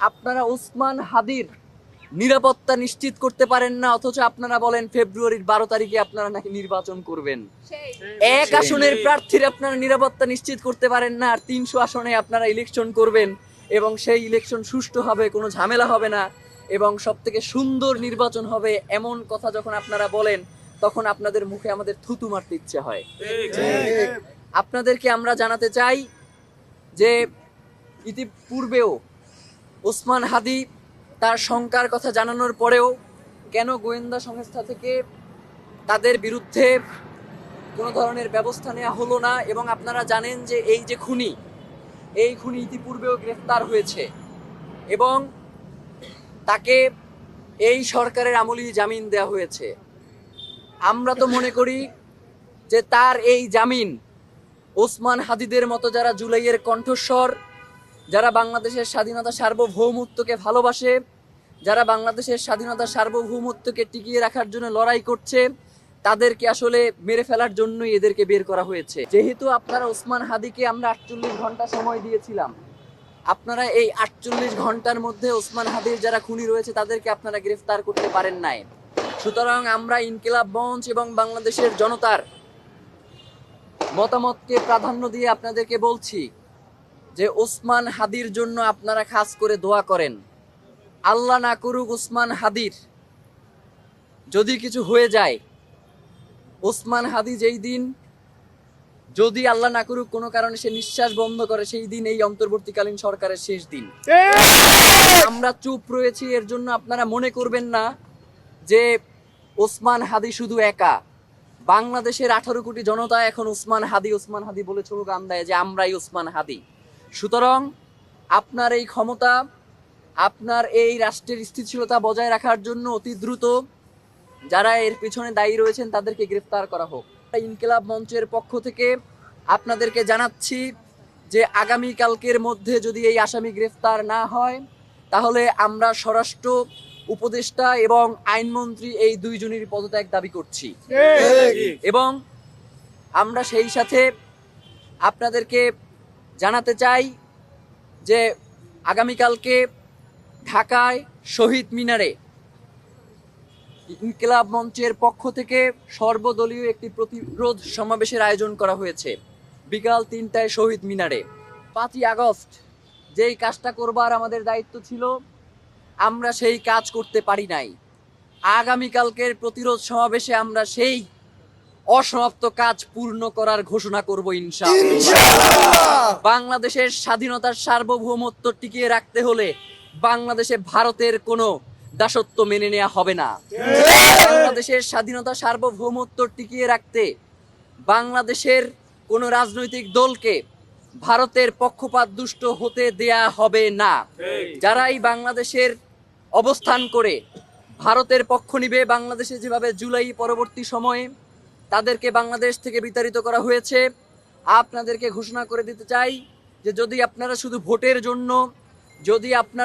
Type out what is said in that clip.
আপনারা ওসমান হাদির নিরাপত্তা নিশ্চিত করতে পারেন না অথচ আপনারা বলেন ফেব্রুয়ারির বারো তারিখে আপনারা নাকি নির্বাচন করবেন। এক আসনের প্রার্থীর আপনারা নিরাপত্তা নিশ্চিত করতে পারেন না আর তিনশো আসনে আপনারা ইলেকশন করবেন এবং সেই ইলেকশন সুষ্ঠু হবে কোনো ঝামেলা হবে না এবং সব থেকে সুন্দর নির্বাচন হবে এমন কথা যখন আপনারা বলেন তখন আপনাদের মুখে আমাদের থুতু মারতে ইচ্ছে হয়। আপনাদেরকে আমরা জানাতে চাই যে ইতিপূর্বেও ওসমান হাদি তার শঙ্কার কথা জানানোর পরেও কেন গোয়েন্দা সংস্থা থেকে তাদের বিরুদ্ধে কোনো ধরনের ব্যবস্থা নেওয়া হলো না? এবং আপনারা জানেন যে এই যে খুনি, এই খুনি ইতিপূর্বেও গ্রেফতার হয়েছে এবং তাকে এই সরকারের আমলেই জামিন দেওয়া হয়েছে। আমরা তো মনে করি যে তার এই জামিন ওসমান হাদিদের মতো যারা জুলাইয়ের কণ্ঠস্বর যারা বাংলাদেশের স্বাধীনতা সার্বভৌমত্বকে ভালোবাসে, যারা বাংলাদেশের স্বাধীনতা সার্বভৌমত্বকে টিকিয়ে রাখার জন্য লড়াই করছে, তাদেরকে আসলে মেরে ফেলার জন্যই এদেরকে বের করা হয়েছে। যেহেতু আপনারা ওসমান হাদিকে আমরা আটচল্লিশ ঘণ্টা সময় দিয়েছিলাম, আপনারা এই আটচল্লিশ ঘণ্টার মধ্যে ওসমান হাদির যারা খুনি রয়েছে, তাদেরকে আপনারা গ্রেফতার করতে পারেন নাই। সুতরাং আমরা ইনকিলাব মঞ্চ এবং বাংলাদেশের জনতার মতামতকে প্রাধান্য দিয়ে আপনাদেরকে বলছি যে ওসমান হাদির জন্য আপনারা খাস করে দোয়া করেন। আল্লাহ না করুক ওসমান হাদির। যদি কিছু হয়ে যায়, ওসমান হাদি যেই দিন, যদি আল্লাহ না করুক কোনো কারণে সে নিঃশ্বাস বন্ধ করে, সেই দিন এই অন্তর্বর্তীকালীন সরকারের শেষ দিন। আমরা চুপ রয়েছি, এর জন্য আপনারা মনে করবেন না যে ওসমান হাদি শুধু একা। বাংলাদেশের আঠারো কোটি জনতা এখন ওসমান হাদি ওসমান হাদি বলে স্লোগান দেয় যে আমরাই ওসমান হাদি। সুতরাং আপনার এই ক্ষমতা আপনার এই রাষ্ট্রের স্থিতিশীলতা বজায় রাখার জন্য অতি দ্রুত যারা এর পিছনে দায়ী রয়েছেন তাদেরকে গ্রেফতার করা হোক। ইনকিলাব মঞ্চের পক্ষ থেকে আপনাদেরকে জানাচ্ছি যে আগামী কালকের মধ্যে যদি এই আসামি গ্রেফতার না হয় তাহলে আমরা স্বরাষ্ট্র উপদেষ্টা এবং আইনমন্ত্রী এই দুইজনের পদত্যাগ দাবি করছি। এবং আমরা সেই সাথে আপনাদেরকে জানাতে চাই যে আগামীকালকে ঢাকায় শহীদ মিনারে ইনকিলাব মঞ্চের পক্ষ থেকে সর্বদলীয় একটি প্রতিরোধ সমাবেশের আয়োজন করা হয়েছে। বিকাল তিনটায় শহীদ মিনারে। পাঁচই আগস্ট, যেই কাজটা করবার আমাদের দায়িত্ব ছিল, আমরা সেই কাজ করতে পারি নাই। আগামীকালকের প্রতিরোধ সমাবেশে আমরা সেই অসমাপ্ত কাজ পূর্ণ করার ঘোষণা করব ইনশাআল্লাহ। বাংলাদেশের স্বাধীনতার সার্বভৌমত্ব টিকিয়ে রাখতে হলে বাংলাদেশে ভারতের কোনো দাসত্ব মেনে নেওয়া হবে না। বাংলাদেশের স্বাধীনতা সার্বভৌমত্ব টিকিয়ে রাখতে বাংলাদেশের কোনো রাজনৈতিক দলকে ভারতের পক্ষপাত দুষ্ট হতে দেয়া হবে না। যারাই বাংলাদেশের অবস্থান করে ভারতের পক্ষ নিবে বাংলাদেশে যেভাবে জুলাই পরবর্তী সময়ে তাদেরকে বাংলাদেশ থেকে বিতাড়িত করা হয়েছে। আপনাদেরকে ঘোষণা করে দিতে চাই যে যদি আপনারা শুধু ভোটের জন্য, যদি আপনারা